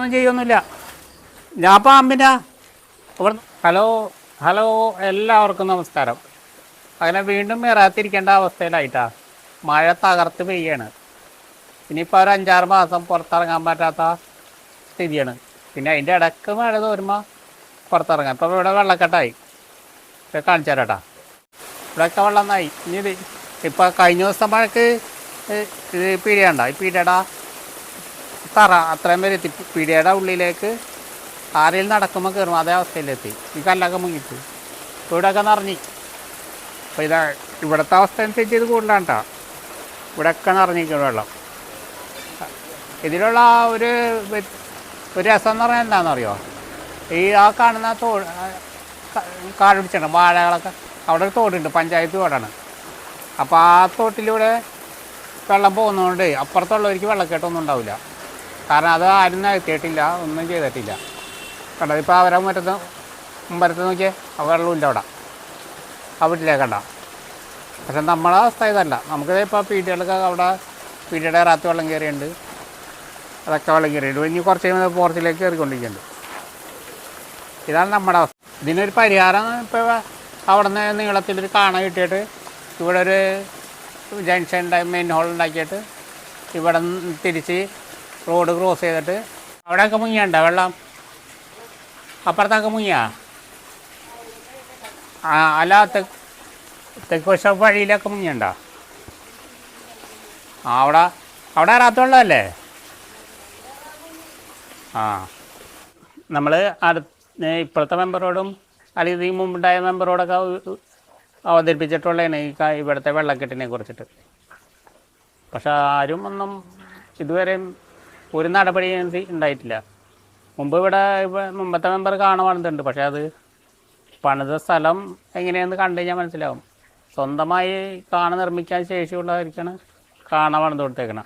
നിന്നൊന്നും ചെയ്യൊന്നുമില്ല ഞാൻ ഇവിടെ ഹലോ ഹലോ എല്ലാവർക്കും നമസ്കാരം. അങ്ങനെ വീണ്ടും ഇറാത്തിരിക്കേണ്ട അവസ്ഥയിലായിട്ടാ. മഴ തകർത്ത് പെയ്യാണ്. ഇനിയിപ്പോൾ ഒരു അഞ്ചാറ് മാസം പുറത്തിറങ്ങാൻ പറ്റാത്ത സ്ഥിതിയാണ്. പിന്നെ അതിന്റെ ഇടയ്ക്ക് മഴ തോരുമ്പോൾ പുറത്തിറങ്ങാം. ഇപ്പോൾ ഇവിടെ വെള്ളക്കെട്ടായി. ഇപ്പം കാണിച്ചു തരാട്ടാ. ഇവിടെയൊക്കെ വെള്ളം നന്നായി. ഇനി ഇത് ഇപ്പോൾ കഴിഞ്ഞ ദിവസം മഴക്ക് ഇത് പീടിയണ്ട ഈ പീടിയട തറ അത്രയും പേര് എത്തി. പിടിയുടെ ഉള്ളിലേക്ക് ആരെയും നടക്കുമ്പോൾ കയറും അതേ അവസ്ഥയിലെത്തി ഈ കല്ലൊക്കെ മുങ്ങിട്ട് ഇവിടെയൊക്കെ നിറഞ്ഞി. അപ്പോൾ ഇതാ ഇവിടുത്തെ അവസ്ഥ അനുസരിച്ച് ഇത് കൂടുതലാണ് കേട്ടോ ഇവിടെയൊക്കെ നിറഞ്ഞിരിക്കും വെള്ളം. ഇതിലുള്ള ഒരു ഒരു രസം എന്ന് പറഞ്ഞാൽ എന്താണെന്നറിയോ ഈ ആ കാണുന്ന തോട് കാട് വാഴകളൊക്കെ. അവിടെ ഒരു തോടുണ്ട് പഞ്ചായത്ത് തോടാണ്. അപ്പോൾ ആ തോട്ടിലൂടെ വെള്ളം പോകുന്നതുകൊണ്ട് അപ്പുറത്തുള്ളവർക്ക് വെള്ളക്കെട്ടൊന്നും ഉണ്ടാവില്ല. കാരണം അത് ആരും നികത്തിയിട്ടില്ല ഒന്നും ചെയ്തിട്ടില്ല. കണ്ടോ ഇപ്പോൾ അവരെ മുറ്റത്ത് മുമ്പരത്ത് നോക്കിയേ വെള്ളമില്ല അവിടെ. ആ വീട്ടിലേക്ക് കണ്ട? പക്ഷെ നമ്മളെ അവസ്ഥ ഇതല്ല. നമുക്ക് ഇപ്പോൾ പീടികൾക്ക് അവിടെ പീടിയുടെ റാത്ത് വെള്ളം കയറിയുണ്ട് അതൊക്കെ വെള്ളം കയറിയിട്ടുണ്ട്. ഇനി കുറച്ച് കഴിയുമ്പോൾ പോർച്ചിലേക്ക് കയറിക്കൊണ്ടിരിക്കുന്നുണ്ട്. ഇതാണ് നമ്മുടെ അവസ്ഥ. ഇതിനൊരു പരിഹാരം ഇപ്പോൾ അവിടെ നിന്ന് നീളത്തിലൊരു കാണ കിട്ടിയിട്ട് ഇവിടെ ഒരു ജംഗ്ഷൻ മെയിൻ ഹോൾ ഉണ്ടാക്കിയിട്ട് ഇവിടെ തിരിച്ച് റോഡ് ക്രോസ് ചെയ്തിട്ട് അവിടെയൊക്കെ മുങ്ങിയുണ്ട വെള്ളം? അപ്പുറത്തൊക്കെ മുങ്ങിയാ? ആ അല്ല തെക്ക് തെക്ക് വഴിയിലൊക്കെ മുങ്ങിയുണ്ട? ആ അവിടെ അവിടെ അറാത്ത വെള്ളമല്ലേ? ആ. നമ്മൾ അടുത്ത ഇപ്പോഴത്തെ മെമ്പറോടും അല്ലെങ്കിൽ ഈ മുമ്പുണ്ടായ മെമ്പറോടൊക്കെ അവതരിപ്പിച്ചിട്ടുള്ളതാണ് ഈ ഇവിടുത്തെ വെള്ളക്കെട്ടിനെ കുറിച്ചിട്ട്. പക്ഷെ ആരും ഒന്നും ഇതുവരെയും ഒരു നടപടിയും ഉണ്ടായിട്ടില്ല. മുമ്പ് ഇവിടെ ഇവ- മുമ്പത്തെ മെമ്പർ കാണുവാണെന്നുണ്ട് പക്ഷേ അത് പണിത സ്ഥലം എങ്ങനെയാണെന്ന് കണ്ടു കഴിഞ്ഞാൽ മനസ്സിലാവും. സ്വന്തമായി കാണ നിർമ്മിക്കാൻ ശേഷിയുള്ളവർക്കാണ് കാണ പണിത് കൊടുത്തേക്കണം.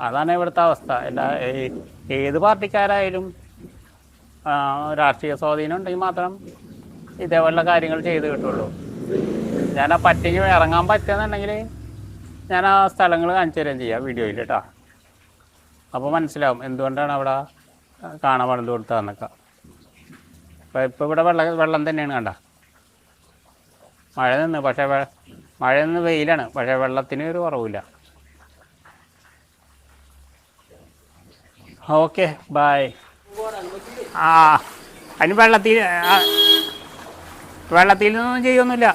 അതാണ് ഇവിടുത്തെ അവസ്ഥ. എല്ലാ ഏത് പാർട്ടിക്കാരായാലും രാഷ്ട്രീയ സ്വാധീനം ഉണ്ടെങ്കിൽ മാത്രം ഇതേപോലുള്ള കാര്യങ്ങൾ ചെയ്ത് കിട്ടുള്ളൂ. ഞാൻ ആ പറ്റിക്ക് ഇറങ്ങാൻ പറ്റുമെന്നുണ്ടെങ്കിൽ ഞാൻ ആ സ്ഥലങ്ങൾ കാണിച്ചു തരാൻ ചെയ്യാം വീഡിയോയിൽ കേട്ടോ അപ്പോൾ മനസ്സിലാവും എന്തുകൊണ്ടാണ് അവിടെ കാണാൻ പണിത് കൊടുത്തതെന്നൊക്കെ. അപ്പോൾ ഇപ്പോൾ ഇവിടെ വെള്ളം വെള്ളം തന്നെയാണ് കണ്ട. മഴ നിന്ന് പക്ഷേ മഴ നിന്ന് വെയിലാണ് പക്ഷേ വെള്ളത്തിന് ഒരു കുറവില്ല. ഓക്കെ ബായ് ആ അതിന് വെള്ളത്തിൽ വെള്ളത്തിൽ നിന്നൊന്നും ചെയ്യൊന്നുമില്ല.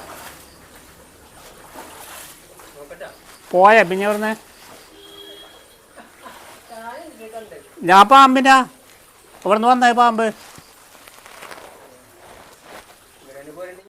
പോയ പിന്നെ ഇവിടുന്ന് ഞാൻ പാമ്പിനാ. നിന്ന് വന്നേ പാമ്പ്?